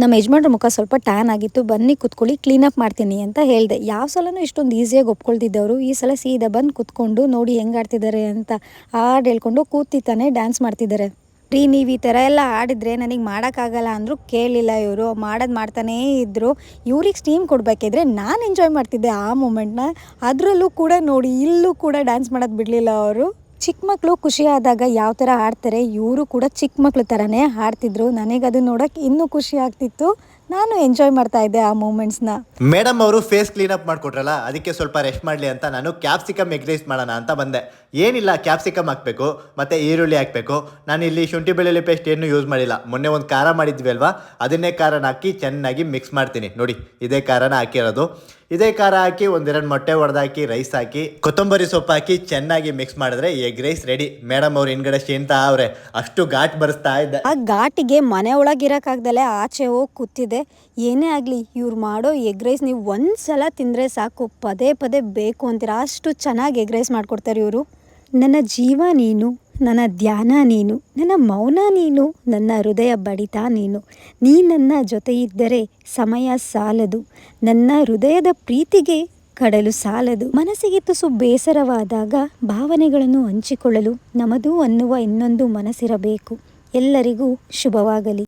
ನಮ್ಮ ಯಜಮಾನ್ರ ಮುಖ ಸ್ವಲ್ಪ ಟ್ಯಾನ್ ಆಗಿತ್ತು, ಬನ್ನಿ ಕುತ್ಕೊಳ್ಳಿ ಕ್ಲೀನಪ್ ಮಾಡ್ತೀನಿ ಅಂತ ಹೇಳಿದೆ. ಯಾವ ಸಲನೂ ಇಷ್ಟೊಂದು ಈಸಿಯಾಗಿ ಒಪ್ಕೊಳ್ತಿದ್ದವರು. ಈ ಸಲ ಸೀದಾ ಬಂದು ಕುತ್ಕೊಂಡು ನೋಡಿ ಹೆಂಗೆ ಆಡ್ತಿದ್ದಾರೆ ಅಂತ ಹಾಡು ಹೇಳ್ಕೊಂಡು ಕೂತಿತ್ತಾನೆ ಡ್ಯಾನ್ಸ್ ಮಾಡ್ತಿದ್ದಾರೆ. ರೀ, ನೀವು ಈ ಥರ ಎಲ್ಲ ಆಡಿದರೆ ನನಗೆ ಮಾಡೋಕ್ಕಾಗಲ್ಲ ಅಂದರೂ ಕೇಳಿಲ್ಲ ಇವರು. ಮಾಡೋದು ಮಾಡ್ತಾನೇ ಇದ್ದರು ಇವ್ರಿಗೆ ಸ್ಟೀಮ್ ಕೊಡಬೇಕಿದ್ರೆ ನಾನು ಎಂಜಾಯ್ ಮಾಡ್ತಿದ್ದೆ ಆ ಮೂಮೆಂಟ್ನ ಅದರಲ್ಲೂ ಕೂಡ ನೋಡಿ, ಇಲ್ಲೂ ಕೂಡ ಡ್ಯಾನ್ಸ್ ಮಾಡೋದು ಬಿಡಲಿಲ್ಲ ಅವರು. ಚಿಕ್ಕ ಮಕ್ಕಳು ಖುಷಿ ಆದಾಗ ಯಾವ ಥರ ಆಡ್ತಾರೆ ಇವರು ಕೂಡ ಚಿಕ್ಕ ಮಕ್ಕಳು ಥರನೇ ಆಡ್ತಿದ್ರು ನನಗೆ ಅದು ನೋಡೋಕೆ ಇನ್ನೂ ಖುಷಿ ಆಗ್ತಿತ್ತು. ನಾನು ಎಂಜಾಯ್ ಮಾಡ್ತಾ ಇದ್ದೆ ಆ ಮೂಮೆಂಟ್ಸ್ನ ಮೇಡಮ್ ಅವರು ಫೇಸ್ ಕ್ಲೀನ್ ಅಪ್ ಮಾಡಿಕೊಟ್ರಲ್ಲ, ಅದಕ್ಕೆ ಸ್ವಲ್ಪ ರೆಸ್ಟ್ ಮಾಡಲಿ ಅಂತ ನಾನು ಕ್ಯಾಪ್ಸಿಕಮ್ ಎಗ್ ರೈಸ್ ಮಾಡೋಣ ಅಂತ ಬಂದೆ. ಏನಿಲ್ಲ ಕ್ಯಾಪ್ಸಿಕಮ್ ಹಾಕಬೇಕು, ಮತ್ತು ಈರುಳ್ಳಿ ಹಾಕಬೇಕು. ನಾನು ಇಲ್ಲಿ ಶುಂಠಿ ಬೆಳ್ಳುಳ್ಳಿ ಪೇಸ್ಟ್ ಏನು ಯೂಸ್ ಮಾಡಿಲ್ಲ. ಮೊನ್ನೆ ಒಂದು ಖಾರ ಮಾಡಿದ್ವಿ ಅಲ್ವಾ? ಅದನ್ನೇ ಖಾರನ ಹಾಕಿ ಚೆನ್ನಾಗಿ ಮಿಕ್ಸ್ ಮಾಡ್ತೀನಿ. ನೋಡಿ, ಇದೇ ಖಾರನ ಹಾಕಿರೋದು. ಇದೇ ಖಾರ ಹಾಕಿ ಒಂದೆರಡು ಮೊಟ್ಟೆ ಹೊಡೆದಾಕಿ ರೈಸ್ ಹಾಕಿ, ಕೊತ್ತಂಬರಿ ಸೊಪ್ಪು ಹಾಕಿ ಚೆನ್ನಾಗಿ ಮಿಕ್ಸ್ ಮಾಡಿದ್ರೆ ಎಗ್ ರೈಸ್ ರೆಡಿ ಮೇಡಮ್ ಅವ್ರು ಹಿಂದ್ಗಡೆ ಶೇಂತ ಅವ್ರೆ, ಅಷ್ಟು ಘಾಟ್ ಬರ್ಸ್ತಾ ಇದ್ದೆ. ಆ ಘಾಟಿಗೆ ಮನೆ ಒಳಗಿರೋಕ್ಕಾಗ್ದಲೆ ಆಚೆ ಹೋಗಿ ಕೂತಿದೆ. ಏನೇ ಆಗಲಿ, ಇವ್ರು ಮಾಡೋ ಎಗ್ ರೈಸ್ ನೀವು ಒಂದ್ಸಲ ತಿಂದರೆ ಸಾಕು, ಪದೇ ಪದೇ ಬೇಕು ಅಂತೀರಾ? ಅಷ್ಟು ಚೆನ್ನಾಗಿ ಎಗ್ ರೈಸ್ ಮಾಡಿಕೊಡ್ತಾರೆ ಇವರು. ನನ್ನ ಜೀವ ನೀನು. ನನ್ನ ಧ್ಯಾನ ನೀನು, ನನ್ನ ಮೌನ ನೀನು, ನನ್ನ ಹೃದಯ ಬಡಿತ ನೀನು. ನೀ ನನ್ನ ಜೊತೆಯಿದ್ದರೆ ಸಮಯ ಸಾಲದು. ನನ್ನ ಹೃದಯದ ಪ್ರೀತಿಗೆ ಕಡಲು ಸಾಲದು. ಮನಸ್ಸಿಗೆ ತುಸು ಬೇಸರವಾದಾಗ ಭಾವನೆಗಳನ್ನು ಹಂಚಿಕೊಳ್ಳಲು ನಮದು ಅನ್ನುವ ಇನ್ನೊಂದು ಮನಸ್ಸಿರಬೇಕು. ಎಲ್ಲರಿಗೂ ಶುಭವಾಗಲಿ.